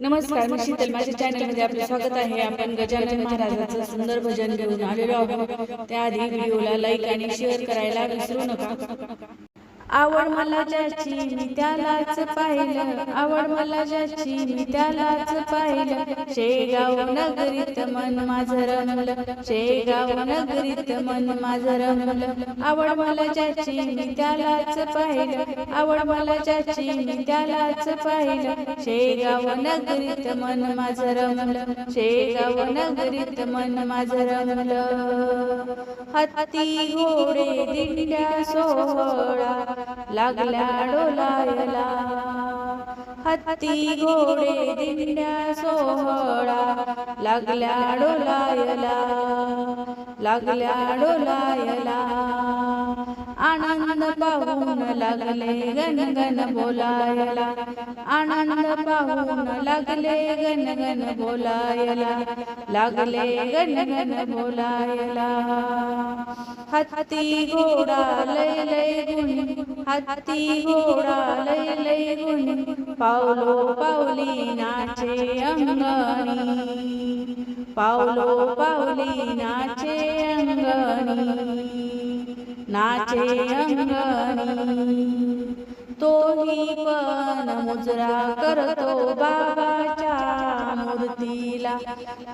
नमस्कार मी शीतल माझ्या चॅनलमध्ये आपलं स्वागत आहे. आपण गजानन महाराजांचं सुंदर भजन घेऊन आलेलो आहोत. त्याआधी व्हिडिओला लाईक आणि शेअर करायला विसरू नका. आवड मला ज्याची मी त्यालाच पाहिलं. आवड मला ज्याची मी त्यालाच पाहिलं. शेगाव नगरीत मन माझं रमलं. शेगाव नगरीत मन माझं रमलं. आवड मला ज्याची मी त्यालाच पाहिलं. आवड मला ज्याची मी त्यालाच पाहिलं. शेगाव नगरीत मन माझं रमलं. शेगाव नगरीत मन माझं रमलं. हत्ती घोडे दिंड्या सोहळा. लागल्या डोलायला हत्ती घोडे दिंड्या सोहळा लागल्या डोलायला लागल्या डोलायला आनंद पाहून लागले गण गण बोलायला आनंद पाहून लागले गण गण बोलायला लागले गण गण बोलायला हत्ती घोडा लय लय हाती हत्ती घोडा लय लय गुणी पावलो पावली नाचे अंगणी. पावलो पावली नाचे अंगणी नाचे अंगणी. तोही पण मुजरा करतो बाबाच्या मूर्तीला.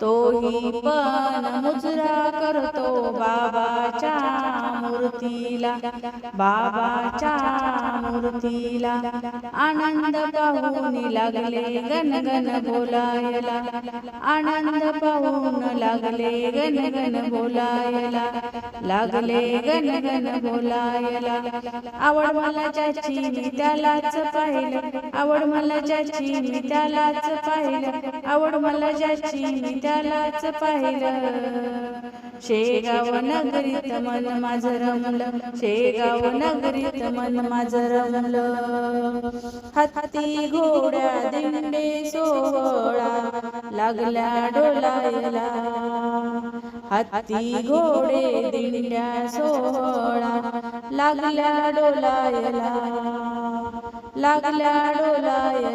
तोही पण मुजरा करतो बाबाच्या मूर्तीला बाबाच्या मूर्तीला. आनंद पाहून लागले गण गण बोलायला. आनंद पाहून लागले गण गण बोलायला. लागले गण गण बोलायला. आवड मला ज्याची मी त्यालाच पाहिलं. आवड मला ज्याची मी त्यालाच पाहिलं. आवड मला ज्याची मी त्यालाच पाहिलं. शेगाव नगरीत मन माझं रमलं शेगाव नगरीत मन माझं रमलं हत्ती घोड्या दिंडे सोहळा लागल्या डोलायला. हत्ती घोडे दिंड्या सोहळा लागल्या डोलायला. लागल्या डोलायला.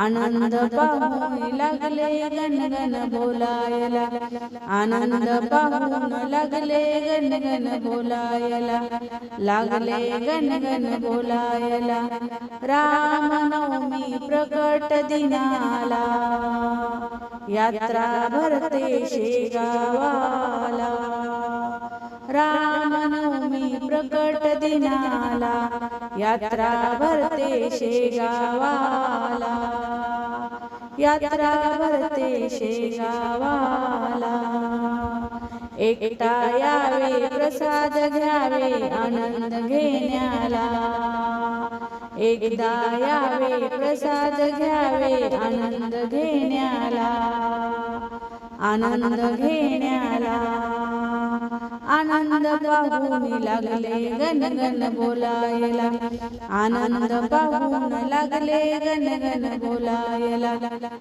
आनंद पाहून लागले गण गण बोलायला. आनंद पाहून लागले गण गण बोलायला. लागले गण गण बोलायला. रामनवमी प्रकट दिनाला. यात्रा भरते शेगावाला. रामनवमी प्रकट दिनाला. यात्रा भरते शेगावाला. यात्रा भरते शेगावाला. एकटा यावे प्रसाद घ्यावे आनंद घेण्याला. एकदा यावे प्रसाद घ्यावे आनंद घेण्याला. आनंद घेण्याला. आनंद पाहून लागले गण गण बोलायला. आनंद पाहून लागले गण गण बोलायला.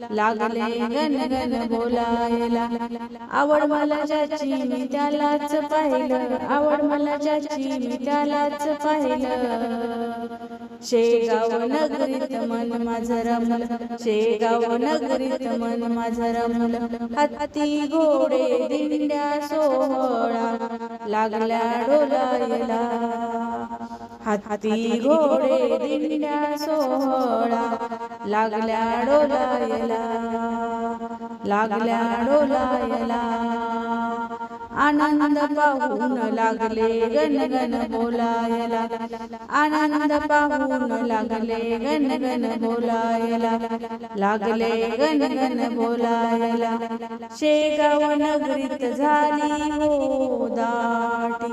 लागले गण गण बोलायला. आवड मला ज्याची मी त्यालाच पाहिलं. आवड मला ज्याची मी त्यालाच पाहिलं. शेगाव नगरीत मन माझं रमलं. शेगाव नगरीत मन माझं रमलं. हत्ती घोडे दिंड्या सोहळा. लागल्या डोलायला हत्ती घोडे दिंड्या सोहळा. लागल्या डोलायला लागल्या डोलायला आनंद पाहून लागले गण गण बोलायला आनंद पाहून लागले गण गण बोलायला लागले. गण गण बोलायला शेगाव नगरीत झाली हो दाटी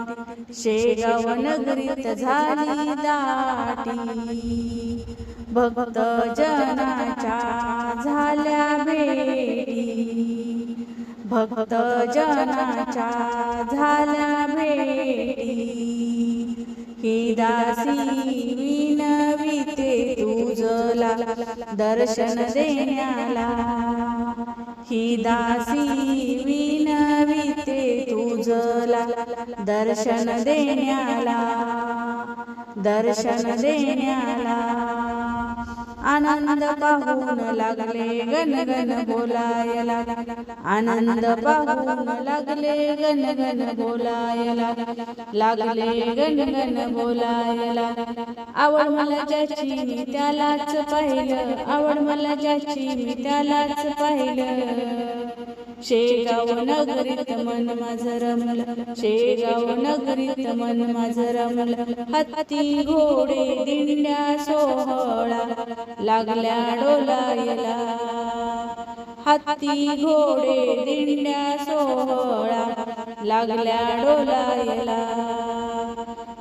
शेगाव नगरीत झाली दाटी. भक्त जनाच्या झाल्या भेट भक्त जनाच्या झाला भेटी. ही दासी विनविते तुझला दर्शन देण्याला. ही दासी विनविते तुझला दर्शन देण्याला. दर्शन देण्याला. आनंद पाहून लागले गण गण बोलायला. आनंद पाहून लागले गण गण बोलायला. लागले गण गण बोलायला. आवड मला ज्याची मी त्यालाच पाहिलं. आवड मला ज्याची मी त्यालाच पाहिलं. शेगाव नगरीत मन माझं रमलं शेगाव नगरीत मन माझं रमलं हत्ती घोडे दिंड्या सोहळा लागल्या डोलायला हत्ती घोडे दिंड्या सोहळा लागल्या डोलायला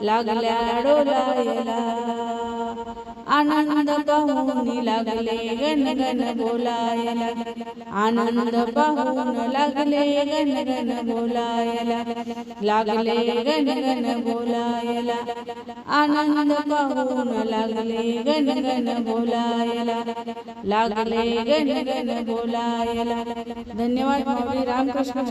लागल्या डोलायला. आनंद पाहून लागले गण गण बोलायला. आनंद पाहून लागले गण गण बोलायला. लागले गण गण बोलायला. आनंद पाहून लागले गण गण बोलायला. लागले गण गण बोलायला. धन्यवाद माऊली रामकृष्ण